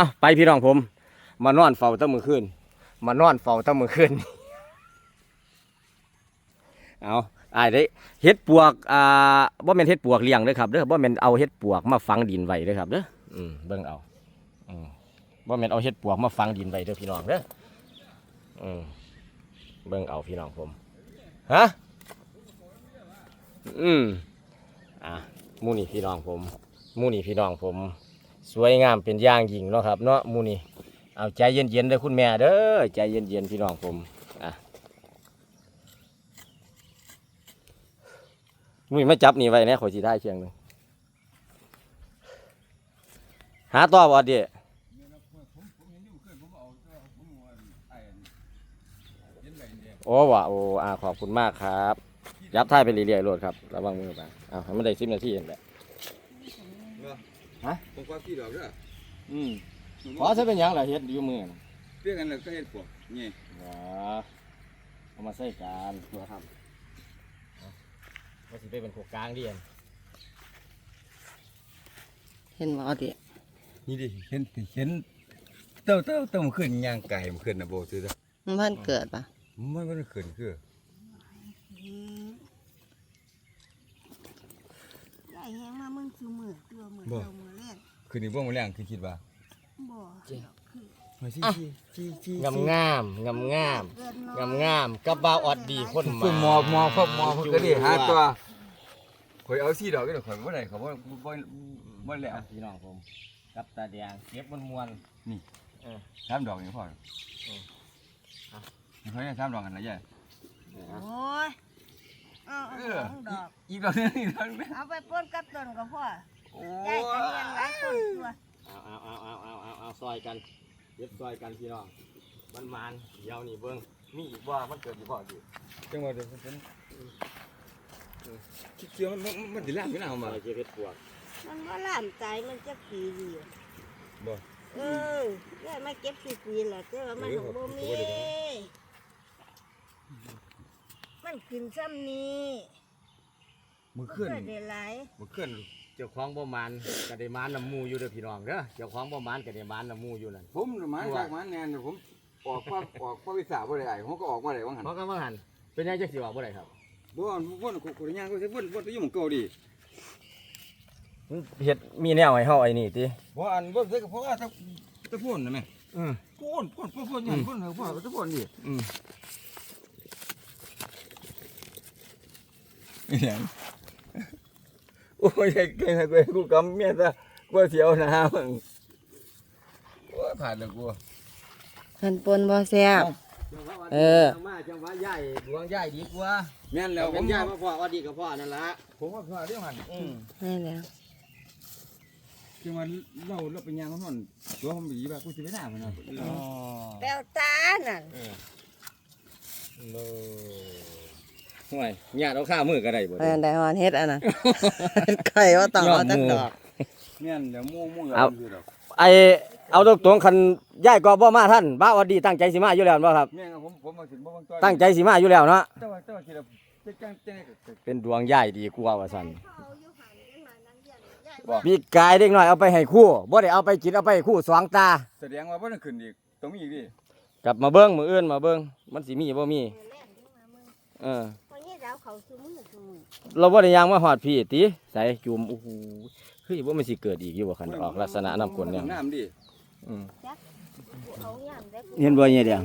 อะไปพี่น้องผม มานอนเฝ้าตั้งมือคืนมานอนเฝ้าตั้งมือคืนเอาไอายได้เฮ็ดปวกอ่าบ่แม่นเฮ็ดปวกเลี้ยงเด้อครับเด้อบ่แม่นเอาเฮ็ดปวกมาฝังดินไว้เด้อครับเด้ออืมเบิ่งเอาอืมบ่แม่นเอาเฮ็ดปวกมาฝังดินไว้เด้อพี่น้องเด้ออืมเบิ่งเอาพี่น้องผมฮะอืมอะมู่นี่พี่น้องผมมู่นี่พี่น้องผม สวยงามเป็นอย่างยิ่งเนาะครับเนาะมูนี่เอาใจเย็นๆเด้อคุณแม่เด้อใจเย็นๆพี่น้องผมอะมุ้ยมาจับนี่ไว้นะขอสิได้เชียงหนึ่งหาต่อบ่เดี๋ยโอ้ว่ะโอ้อาขอบคุณมากครับยับท้ายไปเรื่อยๆโลดครับระวังมือไปเอาให้มันได้สิบนาทีเองแหละ ผมก็พี่ดอกเด้ออืมขอจะเป็นหยังล่ะเฮ็ดอยู่มือน่ะเรื่องกันแล้วก็เฮ็ดพวกนี่ว้าเอามาใส่การตัวทำว่าสิไปเป็นโคกกลางเดียนเห็นบ่เอาดินี่ดิเห็นเห็นเต้าเต้าเต้ามันขึ้นย่างไก่มันขึ้นนะโบซื้อซะมันเพิ่นเกิดปะมันมันขึ้นคือใหญ่ แฮงมามึงคือมือตัวมือเดียวมือแรกขึ้นนี่บ่มันแรงคือคิดว่าบ่มาสิสิสิงามงามงามงามเกินน้งามงามๆกับบ่าวออดดีคนมาคุณหมอหมอครับหมอเพิ่นก็ได้หาตัวข่อยเอาสีดอกก็ได้ข่อยบ่ได้เขาบ่บ่บ่แล้วอะพี่น้องผม กับตาแดงเก็บมันมวนสามดอกนี่พอนี่ข่อยได้สามดอกกันนะยายโอ้ย เอาเอาสองดอก อีกดอกนึงอีกดอกนึงเอาไปป้นกับต้นก็พอโอ้ได้กันเรียนหลายต้นตัว เอาเอาเอาเอาเอาเอาเอาซอยกันเก็บซอยกันพี่น้องมันมานเดี๋ยวนี่เบิ่งมีอีกว่ามันเกิดอยู่บ่อยู่จังหวะเดี๋ยวผมคิดเชื่อมันมันมันสิล่างอยู่นะเอาซมาอยเก็บเฮ็ดปวกมันว่าล่ามตายมันจะปีเดียวบ่เออได้มาเก็บสิปีแหละแต่ว่ามันของบ่มี มันกินซ้ำนี้มือบ่ขึ้นเคยได้หลายมือขึ้นเจ้าของบ่มานก็ได้มานน้ำหมูอยู่เด้อพี่น้องเด้อเจ้าของบ่มานก็ได้มานน้ำหมูอยู่นั่นผมน่ะมันจากมันแน่นผมออกภาคออกภาควิสาบ่ได้ไอ้ผมก็ออกมาได้ว่าหั่นเพราะก็ว่าหันเป็นยังจังสิว่าบ่ได้ครับบ่ว่าวนกูกูย่างก็สิวนวนไปอยู่หม่องเก่าดิเฮ็ดมีแนวให้เฮาไอ้นี่ติบ่อันบ่ใส่ก็เพราะว่าตะตะพ่นน่ะแม่อืมพ่นพ่นพ่นพ่นย่างพ่นเฮาพ่นตะพ่นดิอืม อีหยังโอ้ยเก่งให้กูกูกำเมียซะกูเสียวหน้ามึงโอ้ยผ่านแล้วกูมันปนบ่แซ่บเออจังมาจังว่าใหญ่ดวงใหญ่ดีกว่าแม่นแล้วแล้วผเป็นมใหญ่มาพอว่าดีกับพ่อนั่นล่ะผมว่าผ่านเรื่องหั่นอืมนี่แหล้วคือว่าเราเราเป็นย่างของนตัวผมดีว่ากูสิไปหน้ามันน่ะอ๋อแปลวตานั่นโล ห่วยญาติเอาข้ามือก็ได้บ่เออได้ฮอนเฮ็ดอันน่ะไข่ว่าต้องเอาจักดอกแม่นแล้วมู่มู่เอาอยู่ดอกไอเอาตรงๆคันยายก็บ่มาท่านบ้าวอดีตั้งใจสิมาอยู่แล้วบ่ครับแม่นครับผมผมมาถึงบ่บางตัวตั้งใจสิมาอยู่แล้วเนาะแต่ว่าแต่ว่าคิดว่าจะจังจังก็เป็นดวงใหญ่ดีกว่าว่าซั่นเขาอยู่หันจังหน่อยนั้นเรียนใหญ่บอกพี่กายเด็กน้อยเอาไปให้ครู่บ่ได้เอาไปกินเอาไปให้ครู่สองตาแสดงว่าบ่ได้ขึ้นอีกต้องมีอีกดิกลับมาเบิ่งมื้ออื่นมาเบิ่งมันสิมีบ่มีมือแรกจังมามึงเออ ซุมือซุมือเราบ่ได้ย่างมาฮอดพี่ติใส่จุ่มโอ้โหเฮ้ยบ่มันสิเกิดอีกอยู่บ่คันออกลักษณะน้ำกลนเนี่ยน้ำดิอืม เอาย่ำได้เห็นบ่เนี่ยเดียว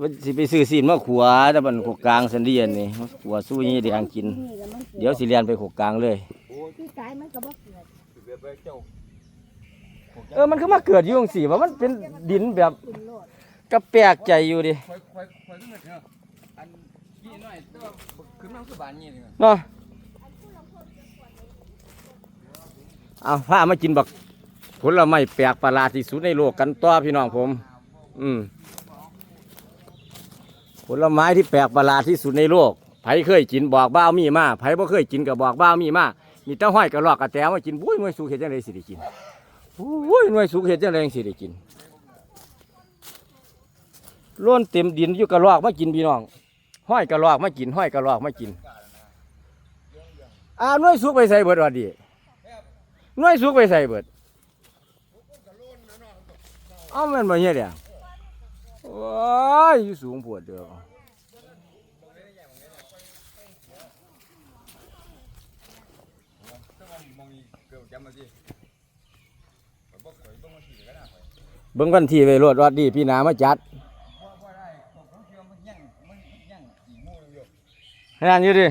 ว่าสิไปซื้อซีนมาขัวแต่บันขกกลางสันเดียนนี่มาขัวสู้ยี่เดียงกิน นี่แล้วมันเดี๋ยวสิเรียนไปขกกลางเลยที่ตายมันก็บ่เกิดเกิดไปเจ้าเออมันก็มาเกิดอยู่จังซี่ว่ามันเป็นดินแบบขึ้นโลดก็แปลกใจอยู่ดิค่อยค่อยค่อยขึ้นมาเถอะ เนาะเอาพามากินบักผลไม้แปลกประหลาดที่สุดในโลกกันต่อพี่น้องผม อืมผลไม้ที่แปลกประหลาดที่สุดในโลกไผเคยกินบอกบ้ามีมาไผบ่เคยกินก็บบอกบ้ามีมามีแต่ห้อยกระรอกกระแตมากินบุ้ยหน่วยสุกเห็ดจังไดสิได้กินบุ้ยหน่วยสุกเห็ดจังไดสิได้กินล้นเต็มดินอยู่กระรอกมากินพี่น้อง ห้อยกระรอกมากินห้อยกระรอกมากินอ่าหน่วยสุกไปใส่เบิดว่าดีน่วยสุกไปใส่เบิดเอ้าแม่นบ่เฮ็ดอะโอ้ยสูงปวดเด้อมองอีกเกือบจำมาสิข่อยบอกข่อยต้องสิก็ได้ข่อยเบิ่งวันที่ไว้โลดวัดดีพี่นามาจัด ว่าว่าได้ผมผมคิดว่ามันยังมันยังอีโม่อยู่ ให้ นั่นอยู่ดิ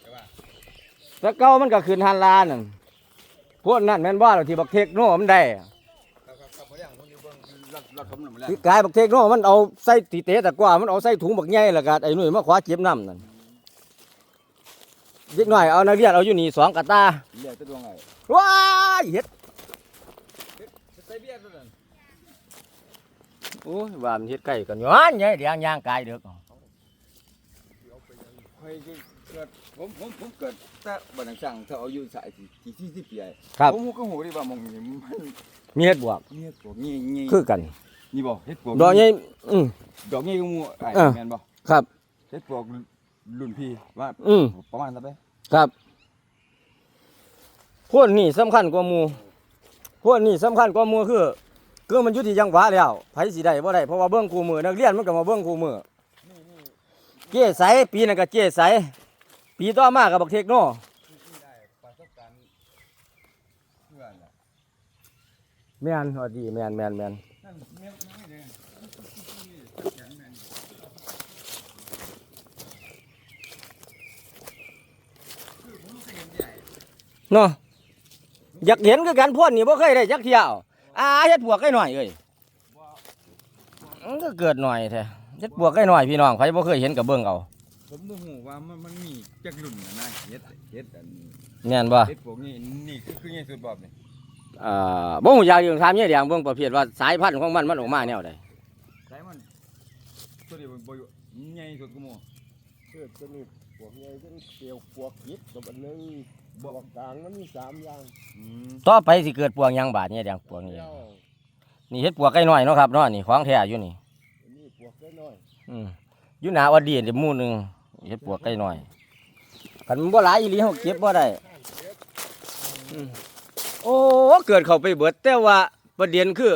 แต่ว่าแต่เก่ามันก็ขึ้นหันลานั่นพวกนั้นแม่นบ่ล่ะที่บักเทคโนมันได้ครับครับครับบ่ได้ผมอยู่เบิ่งรถรถผมน่ะมันแล้วที่กายบักเทคโนมันเอาใส่ตีเตะตะกร้ามันเอาใส่ถุงบักใหญ่ล้วก็ไอ้หนุ่ยมาขวาเจ็บน้ำนั่นเด็กน้อยเอานักเรียนเอาอยู่นี่สองกะตาเหลือแต่ดวงไอ้ว้ายเฮ็ดใส่เบียร์ตัวนั้นโอ้ยว่ามันเฮ็ดใกล้กันย้อนใหญ่เดียงย่างกายเด้อ ข่อยเกิดผมผมผมเกิดแต่บ้านช่างถ้าเอาอยู่สายที่ที่40ปีไอ้ครับ ผมก็หูดิว่ามองนี่มันมีเฮ็ดบวกเนี่ยพวกนี้นี่คือกัน นี่บ่เฮ็ดพวกดอกใหญ่อืม ดอกนี้ก็หมู่ไอ้เออ แม่นบ่ครับ เฮ็ดพวกรุ่นพี่ว่าอืมประมาณนั้นไปครับพวกนี้สำคัญกว่าหมู่พวกนี้สำคัญกว่าหมู่คือคือมันอยู่ที่จังหวะแล้วไผสิได้บ่ได้เพราะว่าเบิ่งคู่มือนักเรียนมันก็มาเบิ่งคู่มือ เก้ใสปีนั้นก็เก้ใสปีต่อมาก็บักเทคโนได้ประสบการณ์เพื่อนน่ะแม่นพอดีแม่นแม่นแม่นนั่นแม่ไม่ได้อย่างนั้นเนาะอยากเห็นคือกันพวกนี้บ่เคยได้จักเที่ยวอ่าเฮ็ดบวกให้หน่อยเอ้ยมันก็เกิดหน่อยแท้ เฮ็ดบวกให้หน่อยพี่น้องใครบ่เคยเห็นก็เบิ่งเอาผมบ่ฮู้ว่ามันมันมีจักรุ่นน่ะนะเฮ็ดเฮ็ดอันแม่นบ่เฮ็ดพวกนี้นี่คือคือใหญ่สุดบอบนี่อ่าบ่ฮู้อยากอยู่ถามเนี่ยแดงเบิ่งประเภทว่าสายพันธุ์ของมันมันออกมาแนวใดใส่มันตัวนี้บ่บ่อยู่ใหญ่สุดกูหมู่เกิดจะมีพวกใหญ่ก็เกี่ยวพวกยิดกับอันหนึงพวกกลางมันมีสามอย่างอืมต่อไปสิเกิดปวงหยังบาดเนี่ยแดงปวงนี่แล้วนี่เฮ็ดปวกไก่น้อยเนาะครับเนาะนี่ของแท้อยู่นี่นี่พวกน้ อยอืมอยู่หน้าวัดดีนี่หมู่หนึงเฮ็ดปวกไก่น้อยคันมันบ่หลายอีหลีเฮาเก็บบ่ได้อืมโอ้เกิดเข้าไปเบิด แต่ว่าประเด็นคือ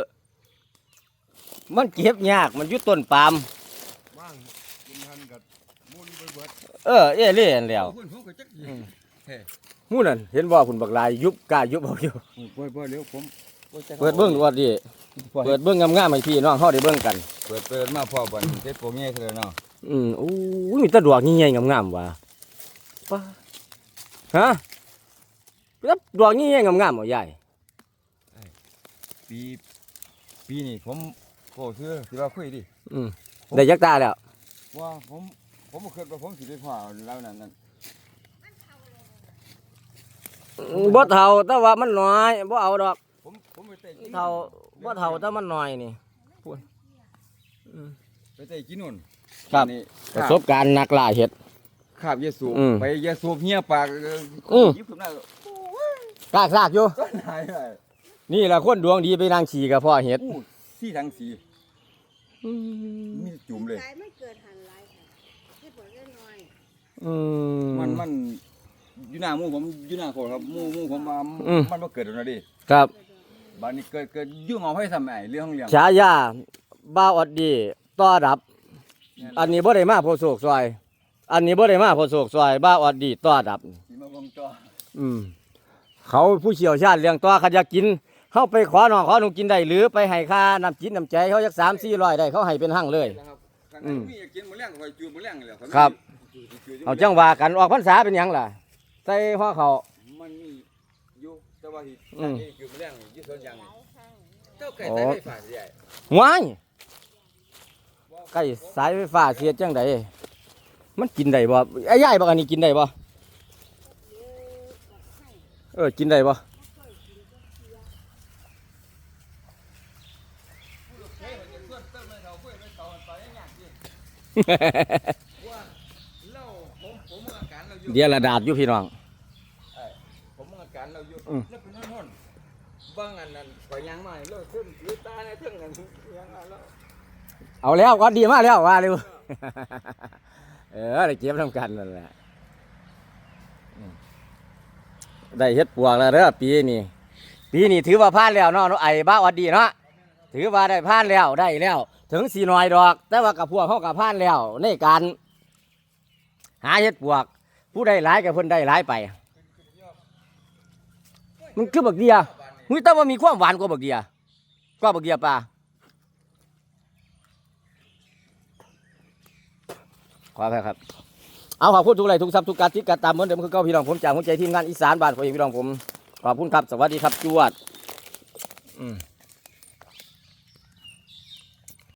มันเก็บยากมันอยู่ต้นปาล์มๆว่างกินทันกับมุนไปเบิดเออเอเล่นแล้วคุณผมก็จักอืมเฮ้หมู่นั่นเห็นบ่คุณบักลายยุบกล้ายุบเอาอยู่ บ่บ่เร็วผมบ่จัก เปิดเบิ่งดูว่าดีเปิดเบิ่งงามๆให้พี่น้องเฮาได้เบิ่งกัน เปิดเปิดมาพอบันเฮ็ดพวกใหญ่ซะแล้วเนาะอืมอู้ยมีแตะดอกใหญ่ๆงามๆว่ะป้าฮะแล้วดอกใหญ่ๆงามๆบ่ใหญ่ปีปีนี้ผมโอ้คือสิว่าคุยดิอืมได้ยักตาแล้วว่าผมผมบ่คิดว่าผมสิได้พอแล้วนั่นนั่นอืมบ่เฒ่าแต่ว่ามันน้อยบ่เอาดอก ผมผมไปเตะเฒ่าบ่เฒ่าแต่มันน้อยนี่ไปเตะกินนู่นครับ นี่ประสบการณ์นักล่าเห็ด ขาบยาสูบอืม ไปยาสูบเหี้ยปากเอืมยิบขึ้นมากากซากอยู่ ก็หายไปนี่ล่ะคนดวงดีไปนางฉีกับพ่อเห็ดอู้สี่ทั้งสี่มีจุ่มเลยสายไม่เกิดหันหลายค่ะเฮ็ดบ่ได้น้อยอืม มันมันอยู่หน้าหมู่ผมอยู่หน้าโคครับหมู่หมู่ผมว่าอืม มันบ่เกิดแล้วนะดิครับ บัดนี้เกิดเกิดยุ่งเอาให้ทำไมเรื่องของเรื่องฉายาบ้าวอดดีต้อดับ อันนี้บ่ได้มาโพโศกซอย อันนี้บ่ได้มาโพโศกซอย บ้าวอดดีต้อดับ สิมาวงจออืม เขาผู้เชี่ยวชาญเรื่องตัวเขาอยากกินเขาไปขอน้องขอหนูกินได้หรือไปให้ค่าน้ำจิตน้ำใจเขาจักสามสี่ร้อยได้เขาให้เป็นหั่งเลย นะครับข้างอืในมมีอยากกินมื้อแรงก็ค่อยจูบมื้อแรงนี่แหละครับจูบจูบจูบเอาจังว่ากันออกพรรษาเป็นหยังล่ะใส่ห่อเขาวมันมีอยู่ แต่ว่าที่อืมที่จูบมื้อแรงนี่อยู่สวนยางหนี่ลายครั้งเจ้าไก่อ๋อไต้ไฟฟ้าใหญ่ว้ายไก่สายไฟฟ้าเสียจังไดมันกินได้บ่ไอ้ยายบอกอันนี้กินได้บ่เยอะกับให้เออกินได้บ่เราผมผมอาการเราอยู่เดี๋ยวระดาบอยู่พี่น้อง ผมอาการเรา อืม แล้วเป็นนั่นหุ่นบางอันนั้นก็ยังมาแล้วเพิ่มหรือตาในเทิงกันยังมาแล้วเอาแล้วก็ดีมากแล้วว่าเร็ว เออได้เก็บทำกันนั่นแหละอืมได้เฮ็ดปวกแล้วเด้อปีนี้ปีนี้ถือว่าพลาดแล้วเนาะไอ้บ้าวัดดีเนาะถือว่าได้ผ่านแล้วได้แล้ว ถึงสีน้อยดอก แต่ว่ากับพวกเขากับผ่านแล้วในการ หาเห็ดปวก ผู้ได้หลายกับเพิ่นได้หลายไป มันคือบักเดียหุ้ยแต่ว่ามีความหวานกว่าบักเดียกว่าบักเดียปลาขอบคุณครับ เอาขอบคุณทุกไลทุกซับทุกการติดการตามเหมือนเดิมคือเก้าพี่น้องผมจากหัวใจทีมงานอีสานบ้านขอเองพี่น้องผม ขอบคุณครับ สวัสดีครับจวด อืม